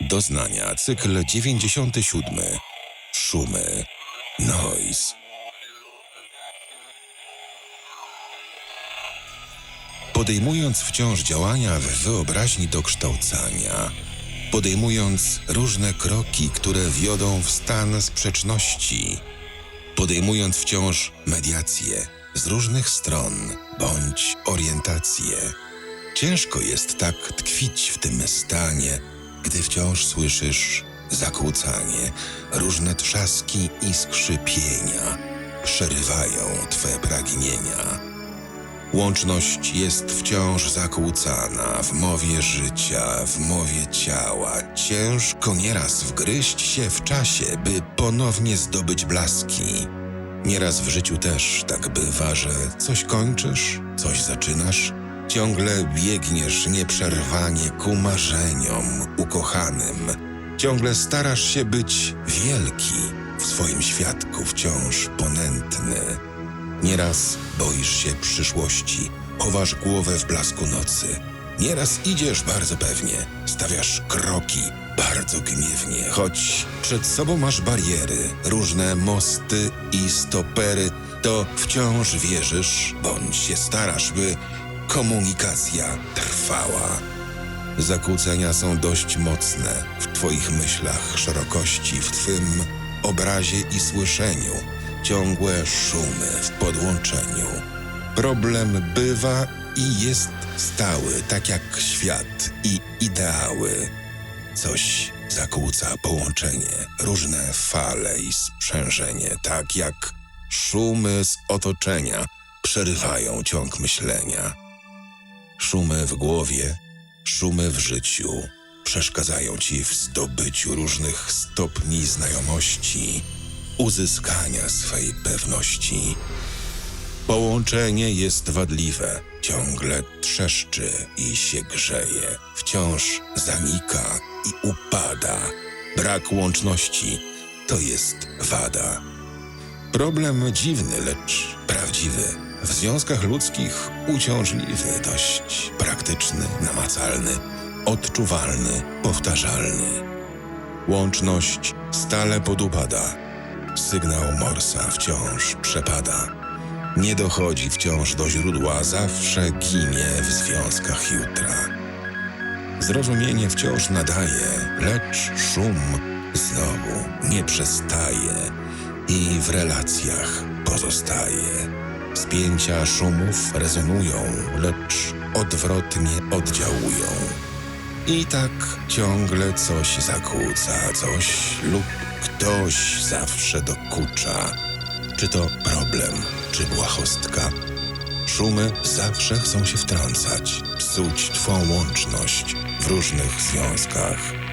Doznania, cykl 97. Szumy. Noise. Podejmując wciąż działania w wyobraźni dokształcania, podejmując różne kroki, które wiodą w stan sprzeczności, podejmując wciąż mediacje z różnych stron bądź orientacje. Ciężko jest tak tkwić w tym stanie, gdy wciąż słyszysz zakłócanie, różne trzaski i skrzypienia przerywają twe pragnienia. Łączność jest wciąż zakłócana w mowie życia, w mowie ciała. Ciężko nieraz wgryźć się w czasie, by ponownie zdobyć blaski. Nieraz w życiu też tak bywa, że coś kończysz, coś zaczynasz, ciągle biegniesz nieprzerwanie ku marzeniom ukochanym. Ciągle starasz się być wielki, w swoim świadku wciąż ponętny. Nieraz boisz się przyszłości, chowasz głowę w blasku nocy. Nieraz idziesz bardzo pewnie, stawiasz kroki bardzo gniewnie, choć przed sobą masz bariery, różne mosty i stopery, to wciąż wierzysz, bądź się starasz, by komunikacja trwała. Zakłócenia są dość mocne w Twoich myślach, szerokości, w Twym obrazie i słyszeniu, ciągłe szumy w podłączeniu. Problem bywa i jest stały, tak jak świat i ideały. Coś zakłóca połączenie, różne fale i sprzężenie, tak jak szumy z otoczenia przerywają ciąg myślenia. Szumy w głowie, szumy w życiu przeszkadzają ci w zdobyciu różnych stopni znajomości, uzyskania swej pewności. Połączenie jest wadliwe, ciągle trzeszczy i się grzeje, wciąż zanika i upada. Brak łączności to jest wada. Problem dziwny, lecz prawdziwy. W związkach ludzkich uciążliwy, dość praktyczny, namacalny, odczuwalny, powtarzalny. Łączność stale podupada. Sygnał Morsa wciąż przepada. Nie dochodzi wciąż do źródła, zawsze ginie w związkach jutra. Zrozumienie wciąż nadaje, lecz szum znowu nie przestaje i w relacjach pozostaje. Spięcia szumów rezonują, lecz odwrotnie oddziałują. I tak ciągle coś zakłóca, coś lub ktoś zawsze dokucza. Czy to problem, czy błahostka? Szumy zawsze chcą się wtrącać, psuć twą łączność w różnych związkach.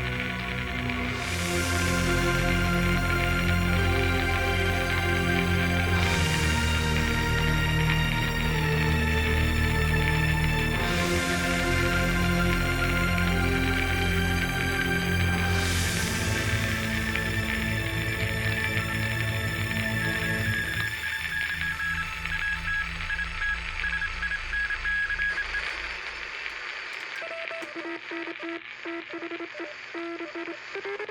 Thank you.